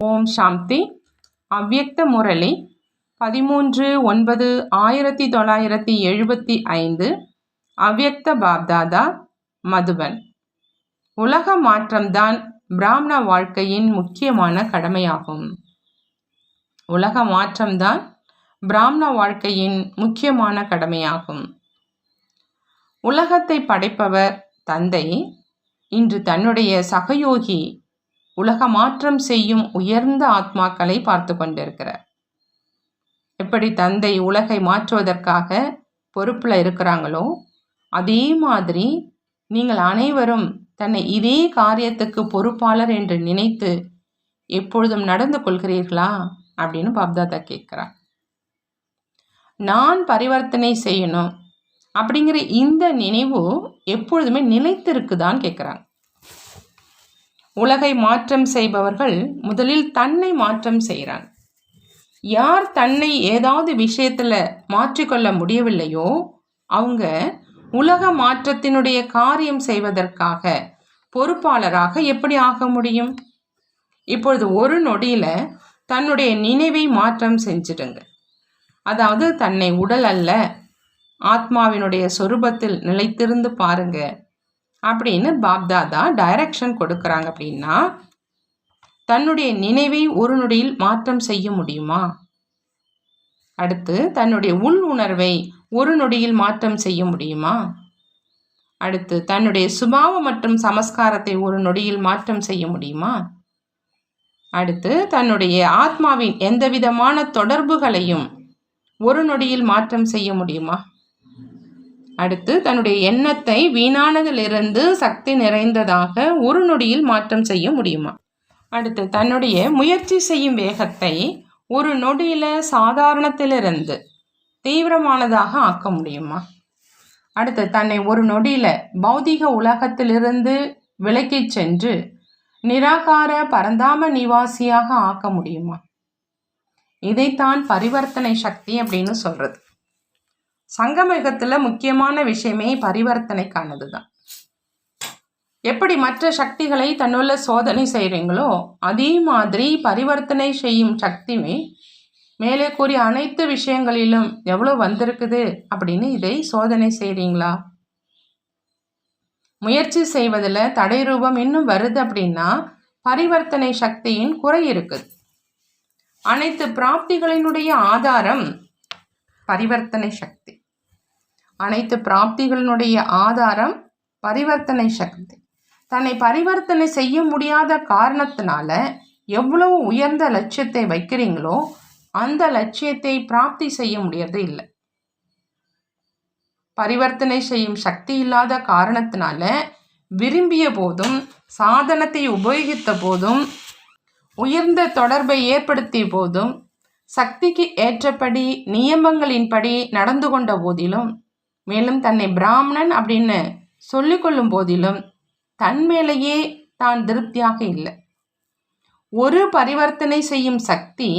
ஓம் சாந்தி. அவ்வியக்த முரளி பதிமூன்று ஒன்பது ஆயிரத்தி தொள்ளாயிரத்தி எழுபத்தி ஐந்து அவ்வியக்த பாப்தாதா மதுபன். உலக மாற்றம்தான் பிராமண வாழ்க்கையின் முக்கியமான கடமையாகும். உலக மாற்றம்தான் பிராமண வாழ்க்கையின் முக்கியமான கடமையாகும். உலகத்தை படைப்பவர் தந்தை இன்று தன்னுடைய சகயோகி உலக மாற்றம் செய்யும் உயர்ந்த ஆத்மாக்களை பார்த்து கொண்டிருக்கிறார். எப்படி தந்தை உலகை மாற்றுவதற்காக பொறுப்பில் இருக்கிறாங்களோ அதே மாதிரி நீங்கள் அனைவரும் தன்னை இதே காரியத்துக்கு பொறுப்பாளர் என்று நினைத்து எப்பொழுதும் நடந்து கொள்கிறீர்களா? அப்படின்னு பாப்தாதா கேட்குறார். நான் பரிவர்த்தனை செய்யணும் அப்படிங்கிற இந்த நினைவு எப்பொழுதுமே நிலைத்திருக்குதான்னு கேட்குறாங்க. உலகை மாற்றம் செய்பவர்கள் முதலில் தன்னை மாற்றம் செய்கிறாங்க யார் தன்னை ஏதாவது விஷயத்தில் மாற்றிக்கொள்ள முடியவில்லையோ அவங்க உலக மாற்றத்தினுடைய காரியம் செய்வதற்காக பொறுப்பாளராக எப்படி ஆக முடியும்? இப்பொழுது ஒரு நொடியில் தன்னுடைய நினைவை மாற்றம் செஞ்சிடுங்க. அதாவது தன்னை உடல் அல்ல ஆத்மாவினுடைய சொரூபத்தில் நிலைத்திருந்து பாருங்கள் அப்படின்னு பாப்தாதா டைரக்ஷன் கொடுக்குறாங்க அப்படின்னா தன்னுடைய நினைவை ஒரு நொடியில் மாற்றம் செய்ய முடியுமா? அடுத்து தன்னுடைய உள் உணர்வை ஒரு நொடியில் மாற்றம் செய்ய முடியுமா? அடுத்து தன்னுடைய சுபாவம் மற்றும் சமஸ்காரத்தை ஒரு நொடியில் மாற்றம் செய்ய முடியுமா? அடுத்து தன்னுடைய ஆத்மாவின் எந்த விதமான தொடர்புகளையும் ஒரு நொடியில் மாற்றம் செய்ய முடியுமா? அடுத்து தன்னுடைய எண்ணத்தை வீணானதிலிருந்து சக்தி நிறைந்ததாக ஒரு நொடியில் மாற்றம் செய்ய முடியுமா? அடுத்து தன்னுடைய முயற்சி செய்யும் வேகத்தை ஒரு நொடியில் சாதாரணத்திலிருந்து தீவிரமானதாக ஆக்க முடியுமா? அடுத்து தன்னை ஒரு நொடியில் பௌதிக உலகத்திலிருந்து விலக்கிச் சென்று நிராகார பரந்தாம நிவாசியாக ஆக்க முடியுமா? இதைத்தான் பரிவர்த்தனை சக்தி அப்படின்னு சொல்கிறது சங்கமிகத்தில் முக்கியமான விஷயமே பரிவர்த்தனைக்கானது தான் எப்படி மற்ற சக்திகளை தன்னுள்ள சோதனை செய்கிறீங்களோ அதே மாதிரி பரிவர்த்தனை செய்யும் சக்தியுமே மேலே கூறிய அனைத்து விஷயங்களிலும் எவ்வளோ வந்திருக்குது அப்படின்னு இதை சோதனை செய்கிறீங்களா முயற்சி செய்வதில் தடை ரூபம் இன்னும் வருது அப்படின்னா பரிவர்த்தனை சக்தியின் குறை இருக்குது. அனைத்து பிராப்திகளினுடைய ஆதாரம் பரிவர்த்தனை சக்தி. அனைத்து பிராப்திகளினுடைய ஆதாரம் பரிவர்த்தனை சக்தி. தன்னை பரிவர்த்தனை செய்ய முடியாத காரணத்தினால எவ்வளவு உயர்ந்த லட்சியத்தை வைக்கிறீங்களோ அந்த லட்சியத்தை பிராப்தி செய்ய முடியறது இல்லை. பரிவர்த்தனை செய்யும் சக்தி இல்லாத காரணத்தினால விரும்பிய போதும் சாதனத்தை உபயோகித்த போதும் உயர்ந்த தொடர்பை ஏற்படுத்திய போதும் சக்திக்கு ஏற்றபடி நியமங்களின்படி நடந்து கொண்ட போதிலும் மேலும் தன்னை பிராமணன் அப்படின்னு சொல்லிக்கொள்ளும் போதிலும் தன் மேலேயே தான் திருப்தியாக இல்லை. ஒரு பரிவர்த்தனை செய்யும் சக்தி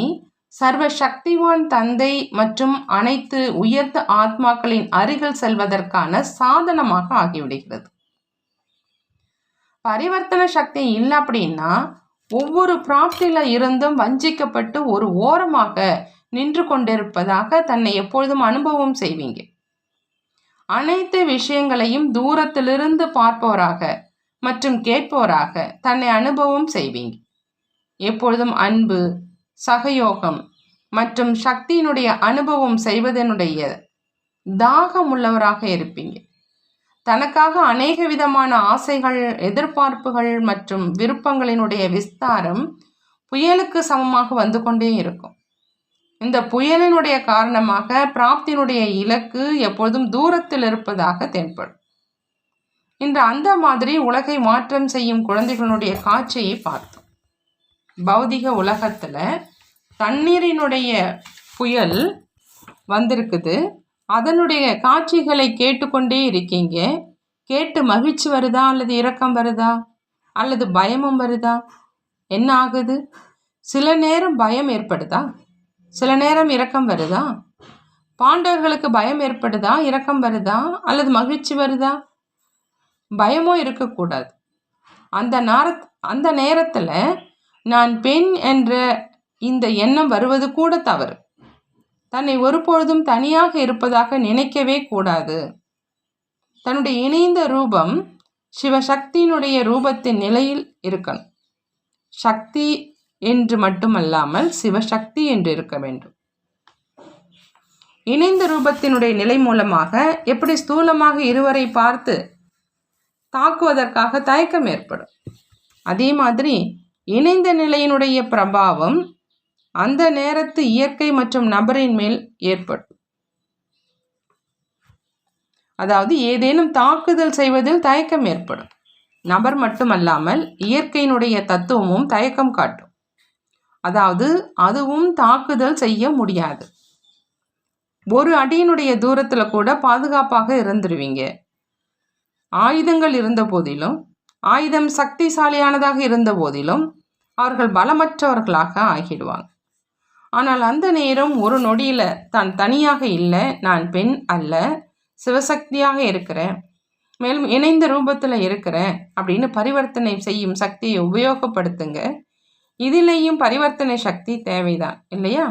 சர்வ சக்திவான் தந்தை மற்றும் அனைத்து உயர்ந்த ஆத்மாக்களின் அருகில் செல்வதற்கான சாதனமாக ஆகிவிடுகிறது. பரிவர்த்தன சக்தி இல்லை அப்படின்னா ஒவ்வொரு பிராப்தியில இருந்தும் வஞ்சிக்கப்பட்டு ஒரு ஓரமாக நின்று கொண்டிருப்பதாக தன்னை எப்பொழுதும் அனுபவம் செய்வீங்க. அனைத்து விஷயங்களையும் தூரத்திலிருந்து பார்ப்போராக மற்றும் கேட்போராக தன்னை அனுபவம் செய்வீங்க. எப்பொழுதும் அன்பு சகயோகம் மற்றும் சக்தியினுடைய அனுபவம் செய்வதனுடைய தாகம் உள்ளவராக இருப்பீங்க. தனக்காக அநேக விதமான ஆசைகள் எதிர்பார்ப்புகள் மற்றும் விருப்பங்களினுடைய விஸ்தாரம் புயலுக்கு சமமாக வந்து கொண்டே இருக்கும். இந்த புயலினுடைய காரணமாக பிராப்தியினுடைய இலக்கு எப்பொழுதும் தூரத்தில் இருப்பதாக தென்படும். இன்று அந்த மாதிரி உலகை மாற்றம் செய்யும் குழந்தைகளுடைய காட்சியை பார்த்தோம். பௌதிக உலகத்தில் தண்ணீரினுடைய புயல் வந்திருக்குது. அதனுடைய காட்சிகளை கேட்டுக்கொண்டே இருக்கீங்க. கேட்டு மகிழ்ச்சி வருதா அல்லது இரக்கம் வருதா? அல்லது பயமும் வருதா? என்ன ஆகுது? சில நேரம் பயம் ஏற்படுதா? சில நேரம் இரக்கம் வருதா? பாண்டவர்களுக்கு பயம் ஏற்படுதா? இரக்கம் வருதா? அல்லது மகிழ்ச்சி வருதா? பயமும் இருக்கக்கூடாது. அந்த நேர அந்த நேரத்தில் நான் பெண் என்ற இந்த எண்ணம் வருவது கூட தவறு. தன்னை ஒருபொழுதும் தனியாக இருப்பதாக நினைக்கவே கூடாது. தன்னுடைய இணைந்த ரூபம் சிவசக்தியினுடைய ரூபத்தின் நிலையில் இருக்கணும். சக்தி என்று மட்டுமல்லாமல் சிவசக்தி என்று இருக்க வேண்டும். இணைந்த ரூபத்தினுடைய நிலை மூலமாக எப்படி ஸ்தூலமாக இருவரை பார்த்து தாக்குவதற்காக தயக்கம் ஏற்படும்? அதே மாதிரி இணைந்த நிலையினுடைய பிரபாவம் அந்த நேரத்து இயற்கை மற்றும் நபரின் மேல் ஏற்படும். அதாவது ஏதேனும் தாக்குதல் செய்வதில் தயக்கம் ஏற்படும். நபர் மட்டுமல்லாமல் இயற்கையினுடைய தத்துவமும் தயக்கம் காட்டும். அதாவது அதுவும் தாக்குதல் செய்ய முடியாது. ஒரு அடியினுடைய தூரத்தில் கூட பாதுகாப்பாக இருந்துருவீங்க. ஆயுதங்கள் இருந்த போதிலும் ஆயுதம் சக்திசாலியானதாக இருந்த போதிலும் அவர்கள் பலமற்றவர்களாக ஆகிடுவாங்க. ஆனால் அந்த நேரம் ஒரு நொடியில் தான் தனியாக இல்லை நான் பெண் அல்ல சிவசக்தியாக இருக்கிறேன் மேலும் இணைந்த ரூபத்தில் இருக்கிறேன் அப்படின்னு பரிவர்த்தனை செய்யும் சக்தியை உபயோகப்படுத்துங்க. இதிலேயும் பரிவர்த்தனை சக்தி தேவைதான் இல்லையா?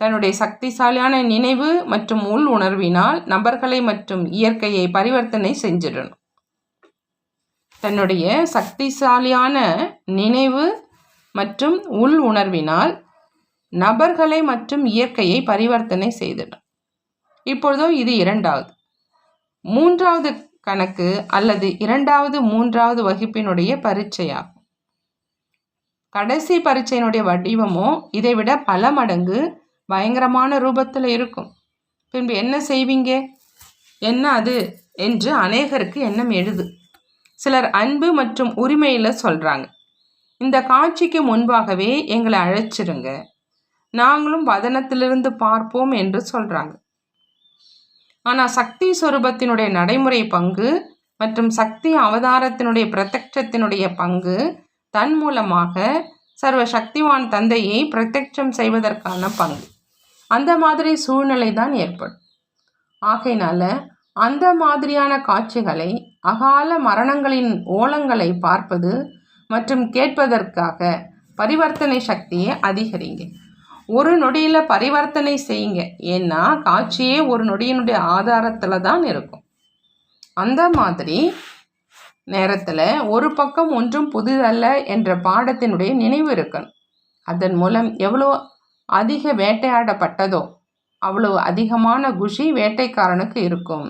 தன்னுடைய சக்திசாலியான நினைவு மற்றும் உள் உணர்வினால் நபர்களை மற்றும் இயற்கையை பரிவர்த்தனை செஞ்சிடணும். தன்னுடைய சக்திசாலியான நினைவு மற்றும் உள் உணர்வினால் நபர்களை மற்றும் இயற்கையை பரிவர்த்தனை செய்திடும் இப்பொழுதோ இது இரண்டாவது. மூன்றாவது கணக்கு அல்லது இரண்டாவது மூன்றாவது வகுப்பினுடைய பரீட்சையாகும். கடைசி பரீட்சையினுடைய வடிவமோ இதைவிட பல மடங்கு பயங்கரமான ரூபத்தில் இருக்கும். பின்பு என்ன செய்வீங்க? என்ன அது? என்று அநேகருக்கு எண்ணம் எழுது. சிலர் அன்பு மற்றும் உரிமையில் சொல்கிறாங்க இந்த காட்சிக்கு முன்பாகவே எங்களை அழைச்சிருங்க. நாங்களும் வதனத்திலிருந்து பார்ப்போம் என்று சொல்கிறாங்க ஆனால் சக்தி சொரூபத்தினுடைய நடைமுறை பங்கு மற்றும் சக்தி அவதாரத்தினுடைய பிரத்யட்சத்தினுடைய பங்கு தன் மூலமாக சர்வ சக்திவான் தந்தையை பிரத்யட்சம் செய்வதற்கான பங்கு. அந்த மாதிரி சூழ்நிலை தான் ஏற்படும். ஆகையினால அந்த மாதிரியான காட்சிகளை அகால மரணங்களின் ஓலங்களை பார்ப்பது மற்றும் கேட்பதற்காக பரிவர்த்தனை சக்தியை அதிகரிங்க. ஒரு நொடியில் பரிவர்த்தனை செய்யுங்க. ஏன்னா காட்சியே ஒரு நொடியினுடைய ஆதாரத்தில் தான் இருக்கும். அந்த மாதிரி நேரத்தில் ஒரு பக்கம் ஒன்றும் புதிதல்ல என்ற பாடத்தினுடைய நினைவு இருக்கணும். அதன் மூலம் எவ்வளோ அதிக வேட்டையாடப்பட்டதோ அவ்வளவு அதிகமான குஷி வேட்டைக்காரனுக்கு இருக்கும்.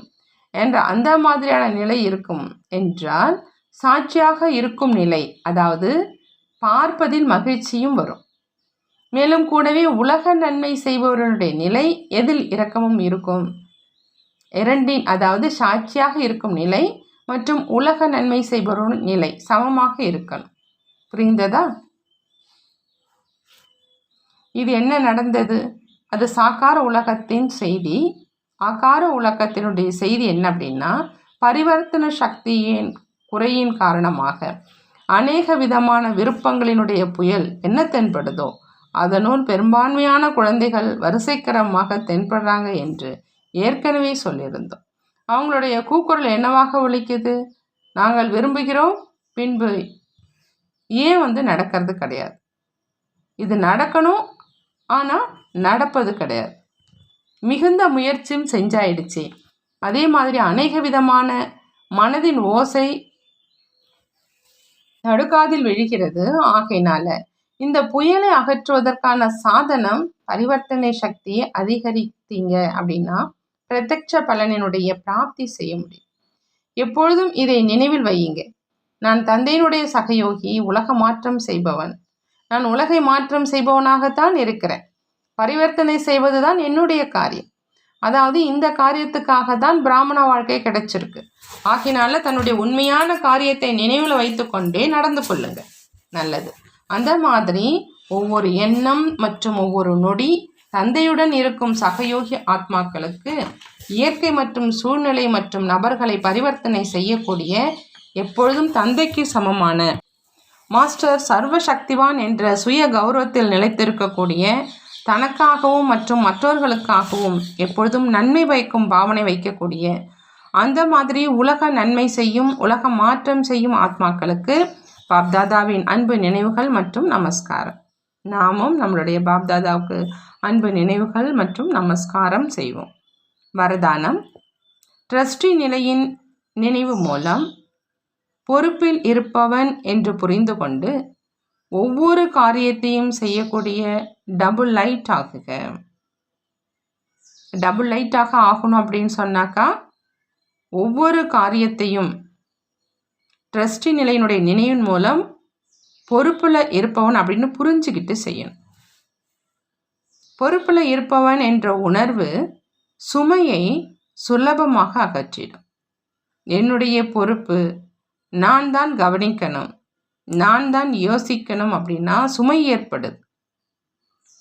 என்ற அந்த மாதிரியான நிலை இருக்கும் என்றால் சாட்சியாக இருக்கும் நிலை அதாவது பார்ப்பதில் மகிழ்ச்சியும் வரும். மேலும் கூடவே உலக நன்மை செய்பவர்களுடைய நிலை எதில் இரக்கமும் இருக்கும்? இரண்டின் அதாவது சாட்சியாக இருக்கும் நிலை மற்றும் உலக நன்மை செய்பவரின் நிலை சமமாக இருக்கணும். புரிந்ததா? இது என்ன நடந்தது? அது சாக்கார உலகத்தின் செய்தி. ஆக்கார உலகத்தினுடைய செய்தி என்ன அப்படின்னா பரிவர்த்தன சக்தியின் குறையின் காரணமாக அநேக விதமான விருப்பங்களினுடைய புயல் என்ன தென்படுதோ அதனுள் பெரும்பான்மையான குழந்தைகள் வரிசைக்கரமாக தென்படுறாங்க என்று ஏற்கனவே சொல்லியிருந்தோம். அவங்களுடைய கூக்குரல் என்னவாக ஒழிக்குது நாங்கள் விரும்புகிறோம் பின்பு ஏன் வந்து நடக்கிறது கிடையாது. இது நடக்கணும் ஆனால் நடப்பது கிடையாது. மிகுந்த முயற்சியும் செஞ்சாயிடுச்சு. அதே மாதிரி அநேக விதமான மனதின் ஓசை நடுக்காதில் விழுகிறது. ஆகையினால இந்த புயலை அகற்றுவதற்கான சாதனம் பரிவர்த்தனை சக்தியை அதிகரித்தீங்க அப்படின்னா பிரத்யட்ச பலனினுடைய பிராப்தி செய்ய முடியும். எப்பொழுதும் இதை நினைவில் வையுங்க. நான் தந்தையினுடைய சகயோகி உலக மாற்றம் செய்பவன். நான் உலகை மாற்றம் செய்பவனாகத்தான் இருக்கிறேன். பரிவர்த்தனை செய்வதுதான் என்னுடைய காரியம். அதாவது இந்த காரியத்துக்காக தான் பிராமண வாழ்க்கை கிடைச்சிருக்கு. ஆகினால தன்னுடைய உண்மையான காரியத்தை நினைவில் வைத்துக்கொண்டே நடந்து கொள்ளுங்க. நல்லது. அந்த மாதிரி ஒவ்வொரு எண்ணம் மற்றும் ஒவ்வொரு நொடி தந்தையுடன் இருக்கும் சகயோகி ஆத்மாக்களுக்கு இயற்கை மற்றும் சூழ்நிலை மற்றும் நபர்களை பரிவர்த்தனை செய்யக்கூடிய எப்பொழுதும் தந்தைக்கு சமமான மாஸ்டர் சர்வ சக்திவான் என்ற சுய கௌரவத்தில் நிலைத்திருக்கக்கூடிய தனக்காகவும் மற்றும் மற்றவர்களுக்காகவும் எப்பொழுதும் நன்மை வைக்கும் பாவனை வைக்கக்கூடிய அந்த மாதிரி உலக நன்மை செய்யும் உலக மாற்றம் செய்யும் ஆத்மாக்களுக்கு பாப்தாதாவின் அன்பு நினைவுகள் மற்றும் நமஸ்காரம். நாமும் நம்மளுடைய பாப்தாதாவுக்கு அன்பு நினைவுகள் மற்றும் நமஸ்காரம் செய்வோம். வரதானம். ட்ரஸ்டி நிலையின் நினைவு மூலம் பொறுப்பில் இருப்பவன் என்று புரிந்து கொண்டு ஒவ்வொரு காரியத்தையும் செய்யக்கூடிய டபுள் லைட் ஆகுக. டபுள் லைட்டாக ஆகணும் அப்படின்னு சொன்னாக்கா ஒவ்வொரு காரியத்தையும் ட்ரஸ்டி நிலையினுடைய நினைவின் மூலம் பொறுப்பில் இருப்பவன் அப்படின்னு புரிஞ்சுக்கிட்டு செய்யணும். பொறுப்பில் இருப்பவன் என்ற உணர்வு சுமையை சுலபமாக அகற்றிடும். என்னுடைய பொறுப்பு நான் தான் கவனிக்கணும் நான் தான் யோசிக்கணும் அப்படின்னா சுமை ஏற்படுது.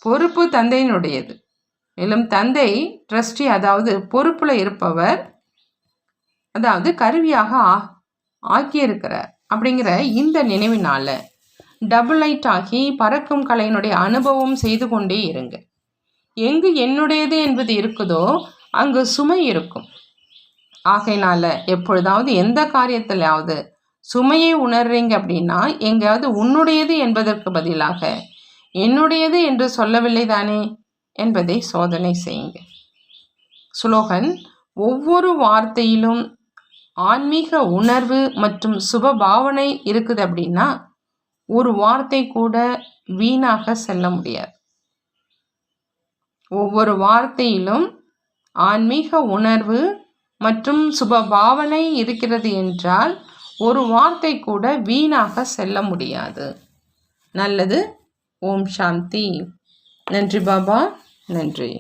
பொறுப்பு தந்தையினுடையது. மேலும் தந்தை ட்ரஸ்டி அதாவது பொறுப்பில் இருப்பவர் அதாவது கருவியாக ஆ ஆக்கியிருக்கிறார் அப்படிங்கிற இந்த நினைவினால் டபுள் லைட் ஆகி பறக்கும் கலையினுடைய அனுபவம் செய்து கொண்டே இருங்க. எங்கு என்னுடையது என்பது இருக்குதோ அங்கு சுமை இருக்கும். ஆகையினால எப்பொழுதாவது எந்த காரியத்திலாவது சுமையை உணர்றீங்க அப்படின்னா எங்கேயாவது உன்னுடையது என்பதற்கு பதிலாக என்னுடையது என்று சொல்லவில்லை தானே என்பதை சோதனை செய்யுங்க. ஸ்லோகன் ஒவ்வொரு வார்த்தையிலும் ஆன்மீக உணர்வு மற்றும் சுப பாவனை இருக்குது அப்படின்னா ஒரு வார்த்தை கூட வீணாக செல்ல முடியாது. ஒவ்வொரு வார்த்தையிலும் ஆன்மீக உணர்வு மற்றும் சுப பாவனை இருக்கிறது என்றால் ஒரு வார்த்தை கூட வீணாக செல்ல முடியாது. நல்லது. ஓம் சாந்தி. நன்றி பாபா. நன்றி.